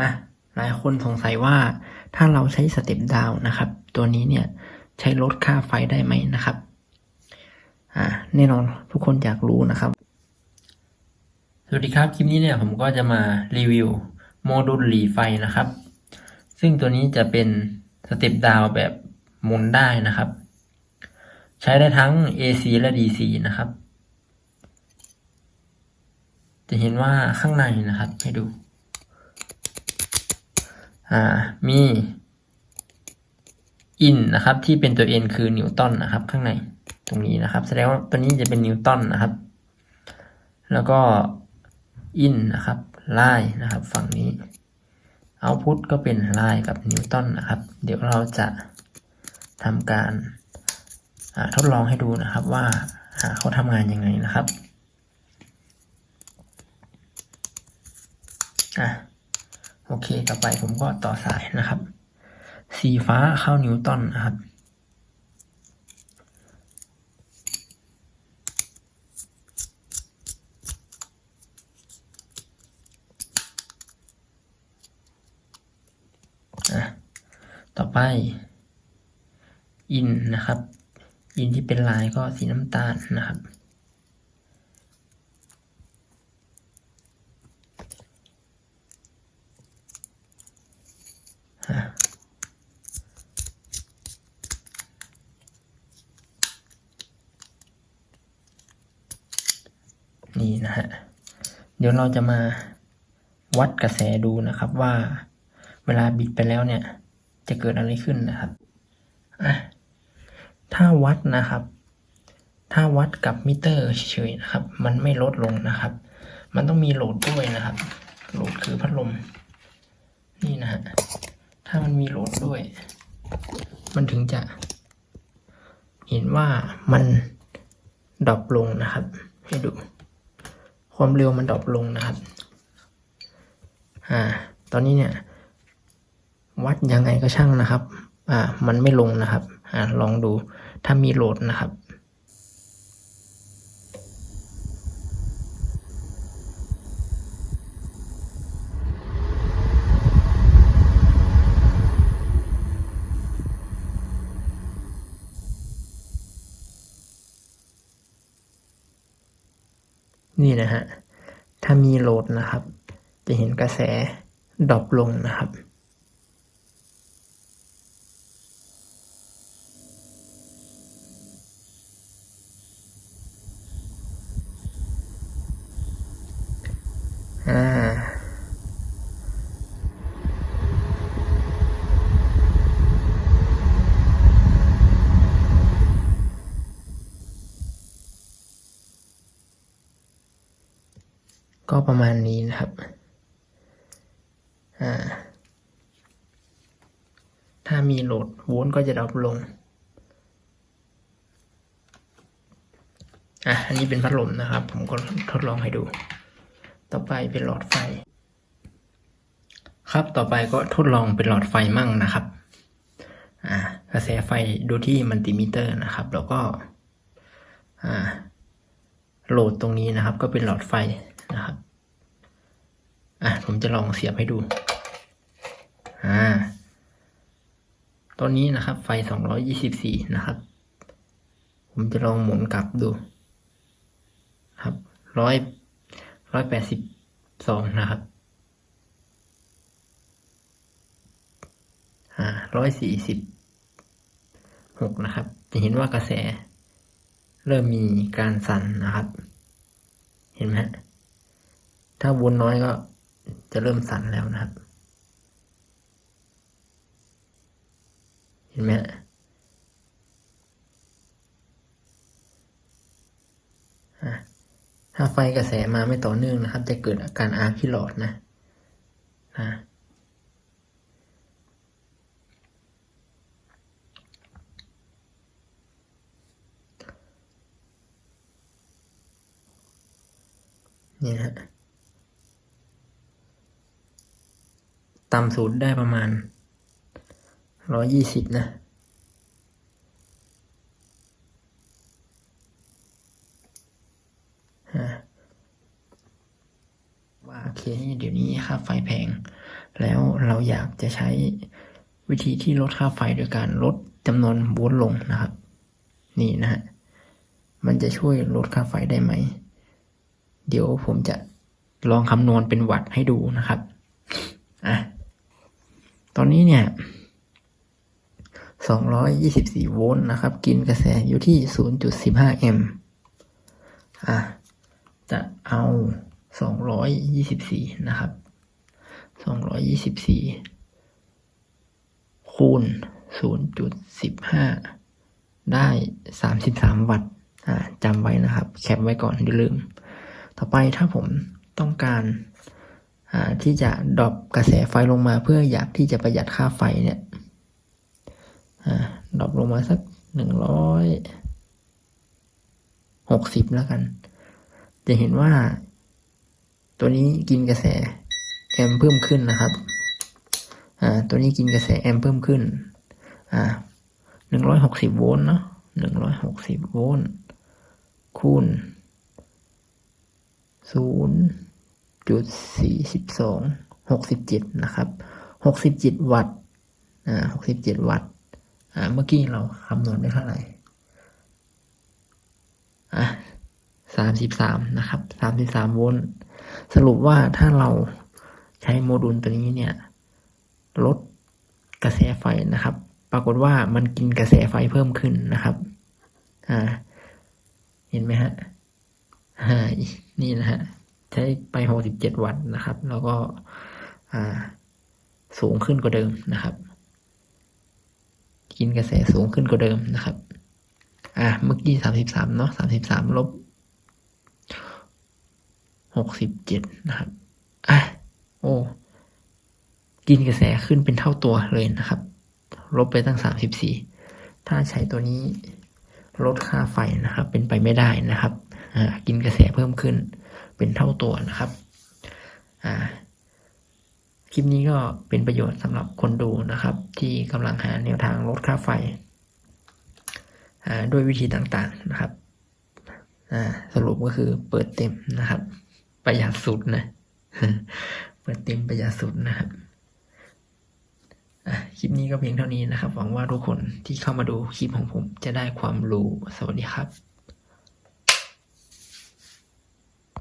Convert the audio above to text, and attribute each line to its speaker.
Speaker 1: อะหลายคนสงสัยว่าถ้าเราใช้สเต็ปดาวนะครับ ตัวนี้เนี่ยใช้ลดค่าไฟได้ไหมนะครับอ่าแน่นอนทุกคนอยากรู้นะครับ สวัสดีครับ คลิปนี้เนี่ยผมก็จะมารีวิวโมดูลหลีไฟนะครับ ซึ่งตัวนี้จะเป็นสเต็ปดาวแบบหมุนได้นะครับ ใช้ได้ทั้ง AC และ DC นะครับ จะเห็นว่าข้างในนะครับ ให้ดู มีอินนะครับ ที่เป็นตัว N คือนิวตันนะครับ ข้างในตรงนี้นะครับ แสดงว่าตัวนี้จะเป็นนิวตันนะครับ แล้วก็อินนะครับไล่นะครับ ฝั่งนี้เอาพุทก็เป็นไล่กับนิวตันนะครับ เดี๋ยวเราจะทำการทดลองให้ดูนะครับว่าเขาทำงานยังไงนะครับอะ โอเค ต่อไปผมก็ต่อสายนะครับ สีฟ้าเข้านิวตันนะครับ ต่อไป อินนะครับ อินที่เป็นลายก็สีน้ำตาลนะครับ นี่นะฮะ เดี๋ยวเราจะมาวัดกระแสดูนะครับว่าเวลาบิดไปแล้วเนี่ย จะเกิดอะไรขึ้นนะครับอะถ้าวัดนะครับ ถ้าวัดกับมิเตอร์เฉยๆนะครับ มันไม่ลดลงนะครับ มันต้องมีโหลดด้วยนะครับ โหลดคือพัดลม นี่นะฮะ ถ้ามันมีโหลดด้วย มันถึงจะ เห็นว่ามันดรอปลงนะครับ ให้ดู ความเร็วมันดรอปลงนะครับ อ่า ตอนนี้เนี่ย วัดยังไงก็ช่างนะครับ อ่า มันไม่ลงนะครับ อ่า ลองดู ถ้ามีโหลดนะครับ นี่นะฮะ ถ้ามีโหลดนะครับ จะเห็นกระแสดรอปลงนะครับ ก็ประมาณนี้นะครับ ถ้ามีโหลดโวลต์ก็จะดรอปลง อะ อันนี้เป็นพัดลมนะครับ ผมก็ทดลองให้ดู ต่อไปเป็นหลอดไฟ ครับ ต่อไปก็ทดลองเป็นหลอดไฟมั่งนะครับ อ่า กระแสไฟดูที่มัลติมิเตอร์นะครับ แล้วก็ อ่า โหลดตรงนี้นะครับ ก็เป็นหลอดไฟ นะครับอะผมจะลองเสียบให้ดู อ่าตัวนี้นะครับ ไฟสองร้อยี่สิบสี่นะครับ ผมจะลองหมุนกลับดูครับร้อยร้อยแปดสิบสองนะครับ อ่าร้อยสี่สิบหกนะครับ จะเห็นว่ากระแส เริ่มมีการสั่นนะครับ เห็นไหม ถ้าวนน้อยก็จะเริ่มสั่นแล้วนะครับ เห็นไหมถ้าไฟกระแสมาไม่ต่อเนื่องนะครับ จะเกิดอาการอาร์คที่หลอดนะนะนี่นะ ต่ำสุดได้ประมาณร้อยยี่สิบนะ ว่าโอเค เดี๋ยวนี้ค่าไฟแพง แล้วเราอยากจะใช้วิธีที่ลดค่าไฟโดยการลดจำนวนโวลต์ลงนะครับ นี่นะฮะ มันจะช่วยลดค่าไฟได้ไหม เดี๋ยวผมจะลองคำนวณเป็นวัตต์ให้ดูนะครับ อะ ตอนนี้เนี่ย 224 โวลต์นะครับ กินกระแสอยู่ที่ 0.15 แอมป์อะจะเอา 224 นะครับ 224 คูณ 0.15 ได้ 33 วัตต์อ่าจำไว้นะครับ แคปไว้ก่อนอย่าลืม ต่อไปถ้าผมต้องการ ที่จะดรอปกระแสไฟลงมาเพื่ออยากที่จะประหยัดค่าไฟเนี่ยดรอปลงมาสักหนึ่งร้อยหกสิบแล้วกัน จะเห็นว่า ตัวนี้กินกระแสแอมเพิ่มขึ้นนะครับ อ่า ตัวนี้กินกระแสแอมเพิ่มขึ้น อ่าหนึ่งร้อยหกสิบโวลต์เนาะหนึ่งร้อยหกสิบโวลต์คูณศูนย์ จุดสี่สิบสองหกสิบเจ็ดนะครับหกสิบเจ็ดวัตต์อ่าหกสิบเจ็ดวัตต์อ่าเมื่อกี้เราคำนวณได้เท่าไหร่อะสามสิบสามนะครับสามสิบสามโวลต์สรุปว่าถ้าเราใช้โมดูลตัวนี้เนี่ย ลดกระแสไฟนะครับ ปรากฏว่ามันกินกระแสไฟเพิ่มขึ้นนะครับ อ่า เห็นไหมฮะ อ่า นี่นะฮะ ใช้ไปหกสิบเจ็ดวัตต์นะครับ แล้วก็สูงขึ้นกว่าเดิมนะครับ กินกระแสสูงขึ้นกว่าเดิมนะครับ อ่าเมื่อกี้สามสิบสามเนาะสามสิบสามลบหกสิบเจ็ดนะครับ อะ โอ้กินกระแสขึ้นเป็นเท่าตัวเลยนะครับ ลบไปตั้งสามสิบสี่ถ้าใช้ตัวนี้ลดค่าไฟนะครับ เป็นไปไม่ได้นะครับกินกระแสเพิ่มขึ้น เป็นเท่าตัวนะครับอ่าคลิปนี้ก็เป็นประโยชน์สำหรับคนดูนะครับ ที่กำลังหาแนวทางลดค่าไฟด้วยวิธีต่างๆนะครับสรุปก็คือเปิดเต็มนะครับ ประหยัดสุดนะเปิดเต็มประหยัดสุดนะครับคลิปนี้ก็เพียงเท่านี้นะครับ หวังว่าทุกคนที่เข้ามาดูคลิปของผมจะได้ความรู้ สวัสดีครับ